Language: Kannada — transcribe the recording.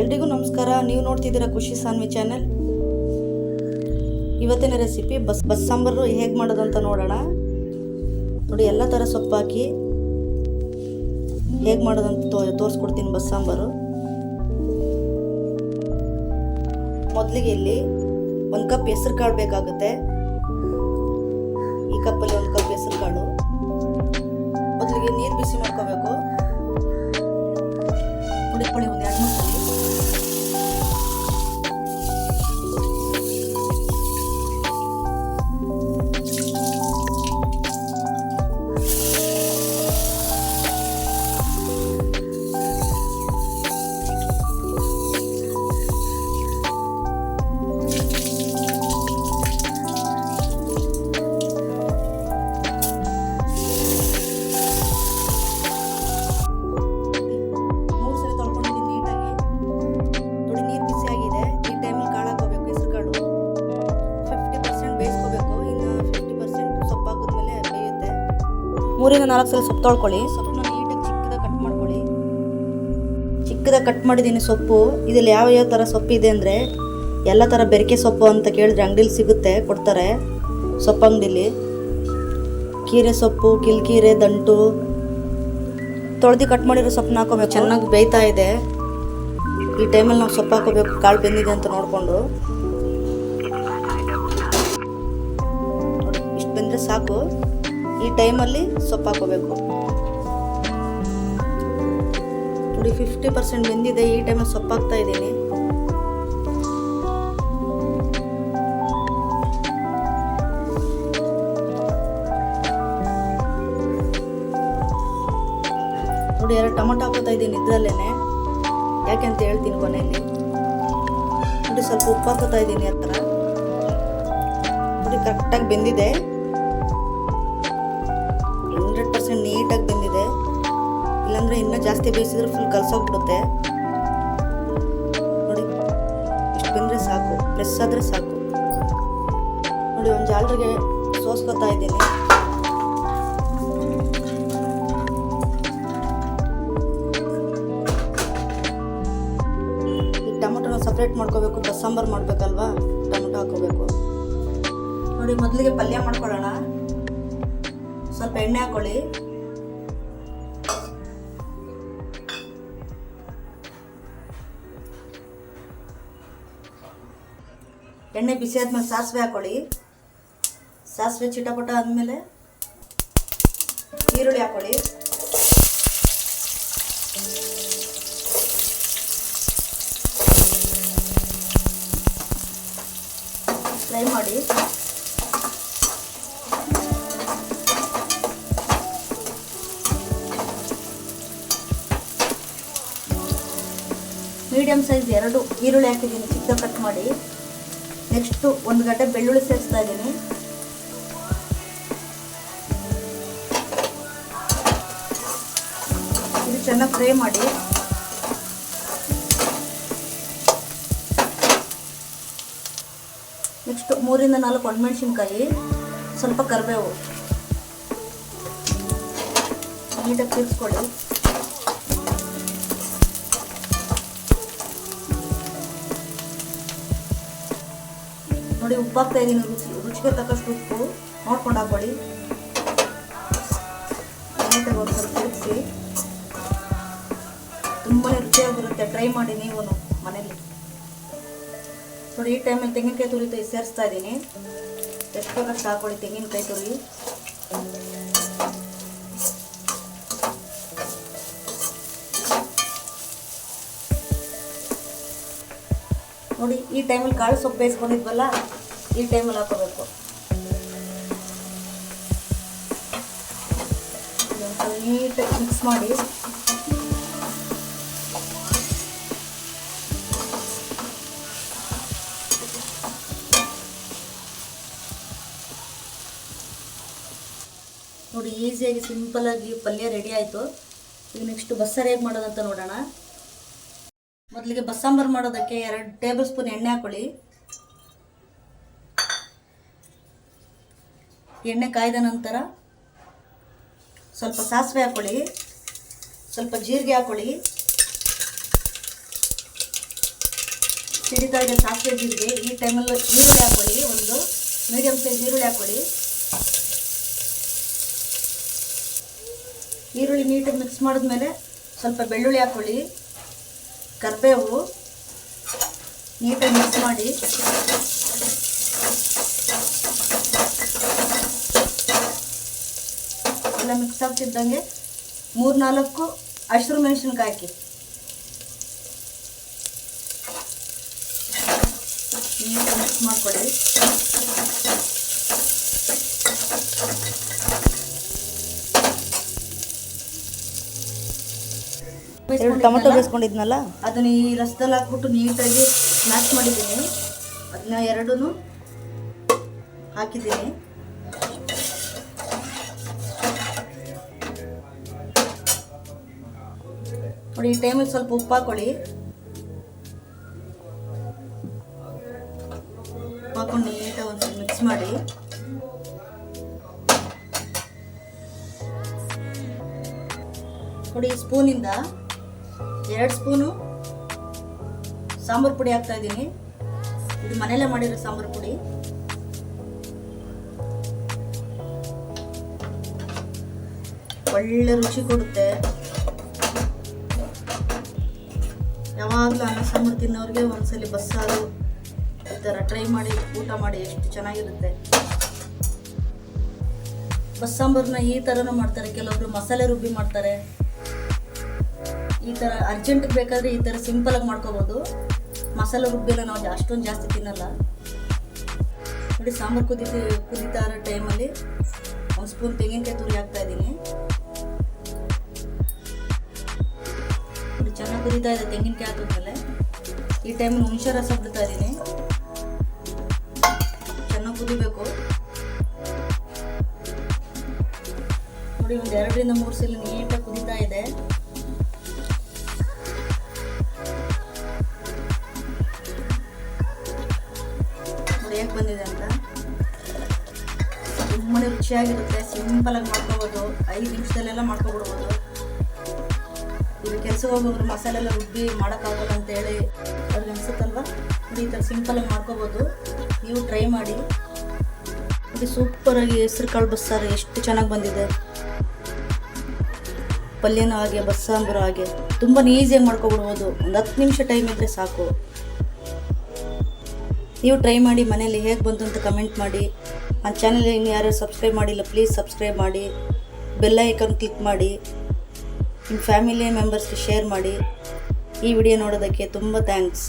ಎಲ್ರಿಗೂ ನಮಸ್ಕಾರ. ನೀವು ನೋಡ್ತಿದ್ದೀರಾ ಖುಷಿ ಸಾನ್ವಿ ಚಾನೆಲ್. ಇವತ್ತಿನ ರೆಸಿಪಿ ಬಸ್ ಬಸ್ ಸಾಂಬಾರು ಹೇಗೆ ಮಾಡೋದು ಅಂತ ನೋಡೋಣ. ನೋಡಿ, ಎಲ್ಲ ಥರ ಸೊಪ್ಪು ಹಾಕಿ ಹೇಗೆ ಮಾಡೋದಂತ ತೋ, ತೋರಿಸ್ಕೊಡ್ತೀನಿ ಬಸ್ ಸಾಂಬಾರು. ಮೊದಲಿಗೆ ಇಲ್ಲಿ ಒಂದು ಕಪ್ ಹೆಸರು ಕಾಳು ಬೇಕಾಗುತ್ತೆ. ಈ ಕಪ್ಪಲ್ಲಿ ಒಂದು ಕಪ್ ಹೆಸರು ಕಾಳು. ಮೊದಲಿಗೆ ನೀರು ಬಿಸಿ ಮಾಡ್ಕೋಬೇಕು. ಪುಡಿ ಪುಡಿ ಒಂದು ಎರಡು ಮೂರಿಂದ ನಾಲ್ಕು ಸಲ ಸೊಪ್ಪು ತೊಳ್ಕೊಳ್ಳಿ. ಸೊಪ್ಪನ್ನ ನೀಟಾಗಿ ಚಿಕ್ಕದಾಗಿ ಕಟ್ ಮಾಡ್ಕೊಳ್ಳಿ. ಚಿಕ್ಕದಾಗಿ ಕಟ್ ಮಾಡಿದ್ದೀನಿ ಸೊಪ್ಪು. ಇದರಲ್ಲಿ ಯಾವ ಯಾವ ಥರ ಸೊಪ್ಪು ಇದೆ ಅಂದರೆ ಎಲ್ಲ ಥರ ಬೆರಕೆ ಸೊಪ್ಪು ಅಂತ ಕೇಳಿದ್ರೆ ಅಂಗಡೀಲಿ ಸಿಗುತ್ತೆ ಕೊಡ್ತಾರೆ. ಸೊಪ್ಪು ಅಂಗಡೀಲಿ. ಕೀರೆ ಸೊಪ್ಪು ಕಿಲ್ಕೀರೆ ದಂಟು. ತೊಳೆದು ಕಟ್ ಮಾಡಿರೋ ಸೊಪ್ಪನ್ನ ಹಾಕೋಬೇಕು. ಚೆನ್ನಾಗಿ ಬೇಯ್ತಾ ಇದೆ. ಈ ಟೈಮಲ್ಲಿ ನಾವು ಸೊಪ್ಪು ಹಾಕೋಬೇಕು. ಕಾಳು ಬೆಂದಿದೆ ಅಂತ ನೋಡಿಕೊಂಡು. ಇಷ್ಟು ಬಂದರೆ ಸಾಕು. ಈ ಟೈಮಲ್ಲಿ ಸೊಪ್ಪು ಹಾಕೋಬೇಕು ನೋಡಿ ಫಿಫ್ಟಿ ಪರ್ಸೆಂಟ್ ಬೆಂದಿದೆ. ಈ ಟೈಮಲ್ಲಿ ಸೊಪ್ಪು ಹಾಕ್ತಾ ಇದ್ದೀನಿ. ನೋಡಿ, ಎರಡು ಟೊಮೊಟೊ ಹಾಕೋತಾ ಇದ್ದೀನಿ ಇದ್ರಲ್ಲೇ ಯಾಕೆ ಅಂತ ಹೇಳ್ತೀನಿ ಕೊನೆಯಲ್ಲಿ. ನೋಡಿ, ಸ್ವಲ್ಪ ಉಪ್ಪು ಹಾಕೋತಾ ಇದ್ದೀನಿ ಆ ಥರ ನೋಡಿ ಕರೆಕ್ಟಾಗಿ ಬೆಂದಿದೆ. ಜಾಸ್ತಿ ಬೇಯಿಸಿದ್ರೆ ಫುಲ್ ಕಲಸೋಗ್ಬಿಡುತ್ತೆ. ನೋಡಿ, ಇಷ್ಟು ಬಂದರೆ ಸಾಕು ಪ್ರೆಸ್ ಆದರೆ ಸಾಕು. ನೋಡಿ, ಒಂದು ಜಾಲರಿಗೆ ಸೋಸ್ಕೊತಾ ಇದ್ದೀನಿ. ಈ ಟೊಮೊಟೊನ ಸಪ್ರೇಟ್ ಮಾಡ್ಕೋಬೇಕು ಬಸ್ಸಾಂಬಾರು ಮಾಡಬೇಕಲ್ವಾ? ಟೊಮೊಟೊ ಹಾಕೋಬೇಕು. ನೋಡಿ, ಮೊದಲಿಗೆ ಪಲ್ಯ ಮಾಡ್ಕೊಳ್ಳೋಣ. ಸ್ವಲ್ಪ ಎಣ್ಣೆ ಹಾಕೊಳ್ಳಿ. ಎಣ್ಣೆ ಬಿಸಿ ಆದ್ಮೇಲೆ ಸಾಸಿವೆ ಹಾಕೊಳ್ಳಿ. ಸಾಸಿವೆ ಚಿಟಪಟ ಆದಮೇಲೆ ಈರುಳ್ಳಿ ಹಾಕೊಳ್ಳಿ. ಫ್ರೈ ಮಾಡಿ. ಮೀಡಿಯಮ್ ಸೈಜ್ ಎರಡು ಈರುಳ್ಳಿ ಹಾಕಿದ್ದೀನಿ, ಚಿಕ್ಕ ಕಟ್ ಮಾಡಿ. ನೆಕ್ಸ್ಟು ಒಂದು ಗಂಟೆ ಬೆಳ್ಳುಳ್ಳಿ ಸೇರಿಸ್ತಾ ಇದ್ದೀನಿ. ಇದು ಚೆನ್ನಾಗಿ ಫ್ರೈ ಮಾಡಿ. ನೆಕ್ಸ್ಟ್ ಮೂರಿಂದ ನಾಲ್ಕು ಒಣಮೆಣಸಿನ್ಕಾಯಿ, ಸ್ವಲ್ಪ ಕರಿಬೇವು. ನೀಟಾಗಿ ತಿರ್ಸ್ಕೊಳ್ಳಿ. ನೋಡಿ, ಉಪ್ಪಾಗ್ತಾ ಇದ್ದೀನಿ ರುಚಿ ರುಚಿಗೆ ತಕ್ಕಷ್ಟು ಉಪ್ಪು ನೋಡ್ಕೊಂಡು ಹಾಕೊಳ್ಳಿ ನೀಟಾಗಿ ತುಂಬಾ ರುಚಿಯಾಗಿರುತ್ತೆ. ಟ್ರೈ ಮಾಡಿ ನೀವು ಮನೇಲಿ. ನೋಡಿ, ಈ ಟೈಮಲ್ಲಿ ತೆಂಗಿನಕಾಯಿ ತುರಿ ಸೇರಿಸ್ತಾ ಇದ್ದೀನಿ. ಎಷ್ಟು ಬೇಕಷ್ಟು ಹಾಕೊಳ್ಳಿ ತೆಂಗಿನಕಾಯಿ ತುರಿ. ನೋಡಿ, ಈ ಟೈಮಲ್ಲಿ ಕಾಳು ಸೊಪ್ಪು ಬೇಯಿಸ್ಕೊಂಡಿದ್ವಲ್ಲ, ಈ ಟೈಮಲ್ಲಿ ಹಾಕೋಬೇಕು. ನೀಟಾಗಿ ಮಿಕ್ಸ್ ಮಾಡಿ. ನೋಡಿ ಈಸಿಯಾಗಿ ಆಗಿ ಪಲ್ಯ ರೆಡಿ ಆಯಿತು. ಈಗ ನೆಕ್ಸ್ಟ್ ಬಸ್ಸಾರು ಹೇಗೆ ಮಾಡೋದಂತ ನೋಡೋಣ. ಮೊದಲಿಗೆ ಬಸ್ಸಾಂಬಾರು ಮಾಡೋದಕ್ಕೆ ಎರಡು ಟೇಬಲ್ ಸ್ಪೂನ್ ಎಣ್ಣೆ ಹಾಕೊಳ್ಳಿ. ಎಣ್ಣೆ ಕಾಯ್ದ ನಂತರ ಸ್ವಲ್ಪ ಸಾಸಿವೆ ಹಾಕೊಳ್ಳಿ, ಸ್ವಲ್ಪ ಜೀರಿಗೆ ಹಾಕೊಳ್ಳಿ. ಸಿಡಿತಾ ಇದೆ ಸಾಸಿವೆ ಜೀರಿಗೆ ಈ ಟೈಮಲ್ಲಿ ಈರುಳ್ಳಿ ಹಾಕೊಳ್ಳಿ, ಒಂದು ಮೀಡಿಯಮ್ ಸೈಜ್ ಈರುಳ್ಳಿ ಹಾಕೊಳ್ಳಿ. ಈರುಳ್ಳಿ ನೀಟಾಗಿ ಮಿಕ್ಸ್ ಮಾಡಿದ್ಮೇಲೆ ಸ್ವಲ್ಪ ಬೆಳ್ಳುಳ್ಳಿ ಹಾಕೊಳ್ಳಿ. ಕರಿಬೇವು ನೀಟಾಗಿ ಮಿಕ್ಸ್ ಮಾಡಿ. ಎಲ್ಲ ಮಿಕ್ಸ್ ಆಗ್ತಿದ್ದಂಗೆ ಮೂರು ನಾಲ್ಕು ಹಸಿರು ಮೆಣಸಿನ್ಕಾಯಿ ಹಾಕಿ. ನೀಟಾಗಿ ಮಿಕ್ಸ್ ಮಾಡ್ಕೊಳ್ಳಿ ಎರಡು ಟೊಮೊಟೊ ಬೇಯಿಸ್ಕೊಂಡಿದ್ನಲ್ಲ? ಅದನ್ನ ಈ ರಸದಲ್ಲಿ ಹಾಕ್ಬಿಟ್ಟು ನೀಟಾಗಿ ಮ್ಯಾಶ್ ಮಾಡಿದ್ದೀನಿ. ಅದನ್ನ ಎರಡೂ ಹಾಕಿದ್ದೀನಿ. ನೋಡಿ ಈ ಟೈಮಲ್ಲಿ ಸ್ವಲ್ಪ ಉಪ್ಪು ಹಾಕೊಳ್ಳಿ. ಹಾಕೊಂಡು ನೀಟಾಗಿ ಒಂದು ಮಿಕ್ಸ್ ಮಾಡಿ. ನೋಡಿ ಸ್ಪೂನಿಂದ ಎರಡು ಸ್ಪೂನು ಸಾಂಬಾರು ಪುಡಿ ಹಾಕ್ತಾ ಇದ್ದೀನಿ. ಇದು ಮನೆಯಲ್ಲೇ ಮಾಡಿರೋ ಸಾಂಬಾರು ಪುಡಿ. ಒಳ್ಳೆ ರುಚಿ ಕೊಡುತ್ತೆ. ಯಾವಾಗಲೂ ಅನ್ನ ಸಾಂಬಾರು ತಿನ್ನೋರಿಗೆ ಒಂದ್ಸಲಿ ಬಸ್ಸಾರು ಈ ಥರ ಟ್ರೈ ಮಾಡಿ, ಊಟ ಮಾಡಿ, ಎಷ್ಟು ಚೆನ್ನಾಗಿರುತ್ತೆ. ಬಸ್ಸಾಂಬಾರನ್ನ ಈ ಥರನೂ ಮಾಡ್ತಾರೆ. ಕೆಲವೊಬ್ರು ಮಸಾಲೆ ರುಬ್ಬಿ ಮಾಡ್ತಾರೆ. ಈ ಥರ ಅರ್ಜೆಂಟಿಗೆ ಬೇಕಾದರೆ ಈ ಥರ ಸಿಂಪಲಾಗಿ ಮಾಡ್ಕೋಬೋದು. ಮಸಾಲೆ ರುಬ್ಬಿನ ನಾವು ಅಷ್ಟೊಂದು ಜಾಸ್ತಿ ತಿನ್ನಲ್ಲ. ನೋಡಿ, ಸಾಂಬಾರು ಕುದಿ ಕುದಿತಾ ಇರೋ ಟೈಮಲ್ಲಿ ಒಂದು ಸ್ಪೂನ್ ತೆಂಗಿನಕಾಯಿ ತುರಿ ಹಾಕ್ತಾ ಇದ್ದೀನಿ. ಚೆನ್ನಾಗಿ ಕುದೀತಾ ಇದೆ ತೆಂಗಿನಕಾಯಿ ಹಾಕಿದ್ಮೇಲೆ ಈ ಟೈಮಲ್ಲಿ ಹುಣಸೆ ರಸ ಬಿಡ್ತಾ ಇದ್ದೀನಿ. ಚೆನ್ನಾಗಿ ಕುದಿಬೇಕು. ನೋಡಿ, ಒಂದು ಎರಡರಿಂದ ಮೂರು ಸಲ ನೀಟಾಗಿ ಕುದಿತಾ ಇದೆ. ಹೇಗೆ ಬಂದಿದೆ ಅಂತ. ತುಂಬನೇ ರುಚಿಯಾಗಿರುತ್ತೆ ಸಿಂಪಲಾಗಿ ಮಾಡ್ಕೋಬೋದು, ಐದು ನಿಮಿಷದಲ್ಲೆಲ್ಲ ಮಾಡ್ಕೊಬಿಡ್ಬೋದು. ಈಗ ಕೆಲಸ ಹೋಗೋರು ಮಸಾಲೆ ಎಲ್ಲ ರುಬ್ಬಿ ಮಾಡೋಕ್ಕಾಗಲ್ಲ ಅಂತೇಳಿ ಅವ್ರಿಗೆ ಅನಿಸುತ್ತಲ್ವ? ಈ ಥರ ಸಿಂಪಲಾಗಿ ಮಾಡ್ಕೋಬೋದು. ನೀವು ಟ್ರೈ ಮಾಡಿ. ಇದು ಸೂಪರಾಗಿ ಹೆಸ್ರು ಕಾಳು ಬಸ್ಸಾರು ಎಷ್ಟು ಚೆನ್ನಾಗಿ ಬಂದಿದೆ. ಪಲ್ಯನೂ ಹಾಗೆ, ಬಸ್ಸಾಂಬರು ಹಾಗೆ. ತುಂಬ ಈಸಿಯಾಗಿ ಮಾಡ್ಕೊಬಿಡ್ಬೋದು. ಒಂದು ಹತ್ತು ನಿಮಿಷ ಟೈಮ್ ಇದ್ದರೆ ಸಾಕು. ನೀವು ಟ್ರೈ ಮಾಡಿ ಮನೇಲಿ ಹೇಗೆ ಬಂತು ಅಂತ ಕಮೆಂಟ್ ಮಾಡಿ. ಆ ಚಾನಲ್ ಇನ್ನು ಯಾರು ಸಬ್ಸ್ಕ್ರೈಬ್ ಮಾಡಿಲ್ಲ ಪ್ಲೀಸ್ ಸಬ್ಸ್ಕ್ರೈಬ್ ಮಾಡಿ. ಬೆಲ್ ಐಕಾನ್ ಕ್ಲಿಕ್ ಮಾಡಿ. ನಿಮ್ಮ ಫ್ಯಾಮಿಲಿ ಮೆಂಬರ್ಸ್ಗೆ ಶೇರ್ ಮಾಡಿ. ಈ ವಿಡಿಯೋ ನೋಡೋದಕ್ಕೆ ತುಂಬ ಥ್ಯಾಂಕ್ಸ್